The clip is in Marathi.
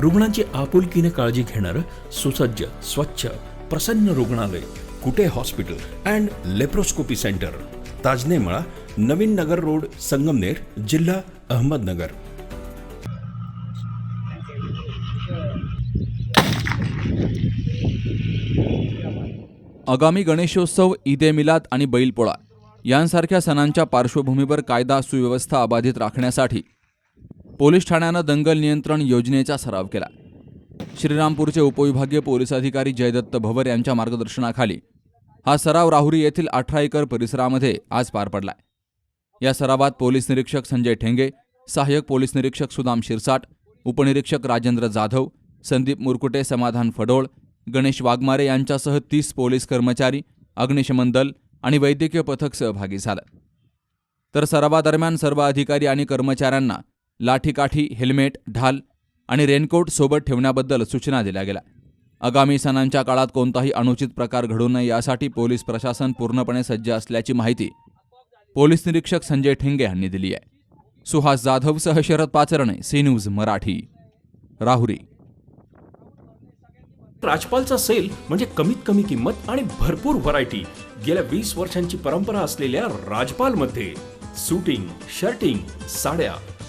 रुग्णांची आपुलकीने काळजी घेणारं सुसज्ज स्वच्छ प्रसन्न रुग्णालय Kute hospital and laparoscopy centre. Tajnemala Navin Nagar road Sangamner जिल्हा अहमदनगर. आगामी गणेशोत्सव ईद ए मिलाद आणि बैलपोळा यांसारख्या सणांच्या पार्श्वभूमीवर कायदा सुव्यवस्था अबाधित राखण्यासाठी पोलीस ठाण्यानं दंगल नियंत्रण योजनेचा सराव केला. श्रीरामपूरचे उपविभागीय पोलीस अधिकारी जयदत्त भवर यांच्या मार्गदर्शनाखाली हा सराव राहुरी येथील अठरा एकर परिसरामध्ये आज पार पडलाय. या सरावात पोलीस निरीक्षक संजय ठेंगे सहाय्यक पोलीस निरीक्षक सुदाम शिरसाट उपनिरीक्षक राजेंद्र जाधव संदीप मुरकुटे समाधान फडोळ गणेश वाघमारे यांच्यासह तीस पोलीस कर्मचारी अग्निशमन दल आणि वैद्यकीय पथक सहभागी झालं. तर सरावादरम्यान सर्व अधिकारी आणि कर्मचाऱ्यांना लाठीकाठी हेल्मेट ढाल आणि रेनकोट सोबत ठेवण्याबद्दल सूचना दिल्या गेल्या. आगामी सणांच्या काळात कोणताही अनुचित प्रकार घडू नये यासाठी पोलीस प्रशासन पूर्णपणे सज्ज असल्याची माहिती पोलीस निरीक्षक संजय ठेंगे यांनी दिली आहे. सुहास जाधव सह शरद पाचरणे सी न्यूज मराठी. राहुरी. राजपालचा सेल म्हणजे कमीत कमी किंमत आणि भरपूर व्हरायटी गेल्या वीस वर्षांची परंपरा असलेल्या राजपाल मध्ये सुटिंग शर्टिंग साड्या